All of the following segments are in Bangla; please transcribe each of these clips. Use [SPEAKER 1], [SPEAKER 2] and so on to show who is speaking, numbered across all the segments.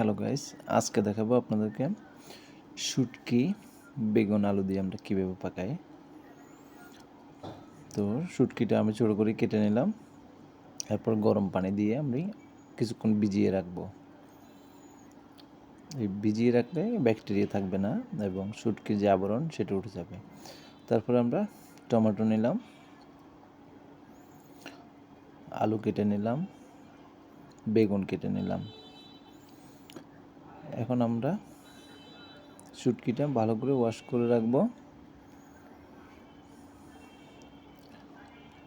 [SPEAKER 1] হ্যালো গাইস আজকে দেখাবো আপনাদেরকে শুটকি বেগুন আলু দিয়ে আমরা কীভাবে পাকাই। তো শুটকিটা আমি ছোটো করে কেটে নিলাম। এরপর গরম পানি দিয়ে আমি কিছুক্ষণ ভিজিয়ে রাখব। এই ভিজিয়ে রাখলে ব্যাকটেরিয়া থাকবে না এবং শুটকির যে আবরণ সেটা উঠে যাবে। তারপর আমরা টমেটো নিলাম। আলু কেটে নিলাম। বেগুন কেটে নিলাম। এখন আমরা শুটকিটা ভালো করে ওয়াশ করে রাখব।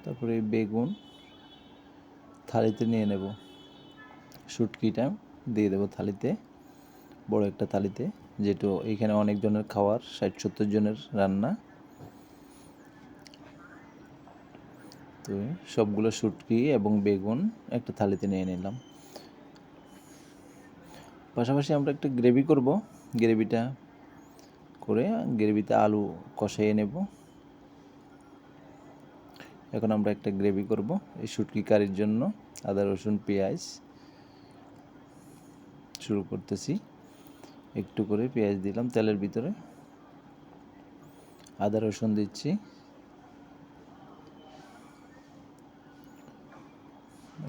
[SPEAKER 1] তারপরে বেগুন থালিতে নিয়ে নেব। শুটকিটা দিয়ে দেবো থালিতে, বড় একটা থালিতে, যেহেতু এখানে অনেক জনের খাওয়ার, ষাট সত্তর জনের রান্না। তো সবগুলো শুটকি এবং বেগুন একটা থালিতে নিয়ে নিলাম। পাশাপাশি আমরা একটা গ্রেভি করব। গ্রেভিটা করে গ্রেভিতে আলু কষাইয়ে নেব। এখন আমরা একটা গ্রেভি করব এই শুটকি কারির জন্য। আদা, রসুন, পেঁয়াজ শুরু করতেছি। একটু করে পেঁয়াজ দিলাম তেলের ভিতরে। আদা, রসুন দিচ্ছি।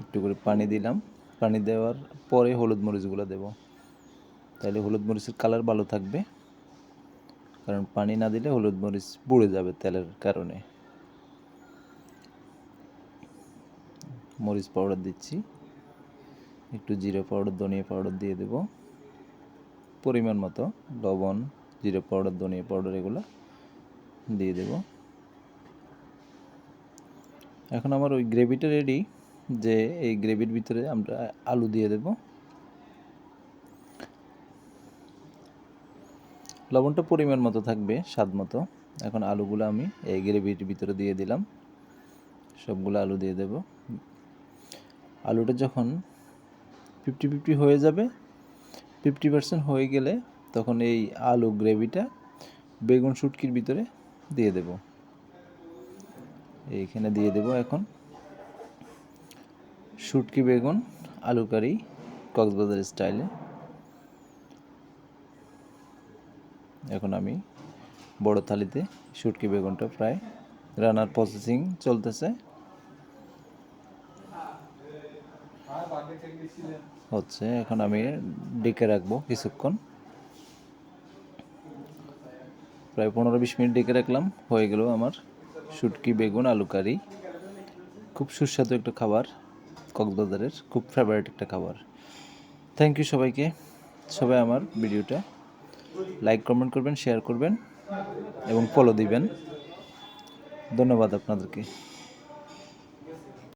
[SPEAKER 1] একটু করে পানি দিলাম। পানি দেওয়ার পরে হলুদ মরিচগুলো দেব। তাহলে হলুদ মরিচের কালার ভালো থাকবে। কারণ পানি না দিলে হলুদ মরিচ পুড়ে যাবে তেলের কারণে। মরিচ পাউডার দিচ্ছি। একটু জিরে পাউডার ধনিয়া পাউডার দিয়ে দেব। পরিমাণ মতো লবণ, জিরে পাউডার ধনিয়া পাউডার এগুলো দিয়ে দেব। এখন আমার ওই গ্রেভিটা রেডি যে এই গ্রেভির ভিতরে আমরা আলু দিয়ে দেব। লবণটা পরিমাণ মতো থাকবে, স্বাদ মতো। এখন আলুগুলো আমি এই গ্রেভির ভিতরে দিয়ে দিলাম। সবগুলো আলু দিয়ে দেব। আলুটা যখন ফিফটি ফিফটি হয়ে যাবে ফিফটি পার্সেন্ট হয়ে গেলে তখন এই আলু গ্রেভিটা বেগুন শুটকির ভিতরে দিয়ে দেব। এইখানে দিয়ে দেব এখন শুটকি বেগুন আলু কারি কক্সবাজার স্টাইলে। এখন আমি বড় থালিতে শুটকি বেগুনটা প্রায় রান্নার প্রসেসিং চলতেছে। হচ্ছে, এখন আমি ডেকে রাখব কিছুক্ষণ। প্রায় পনেরো বিশ মিনিট ডেকে রাখলাম, হয়ে গেল আমার শুটকি বেগুন আলু কারি। খুব সুস্বাদু একটা খাবার, কক্সবাজারের খুব ফেভারিট একটা খাবার। থ্যাংক ইউ সবাইকে, সবাই আমার ভিডিওটা লাইক কমেন্ট করবেন শেয়ার করবেন এবং ফলো দিবেন। ধন্যবাদ আপনাদেরকে।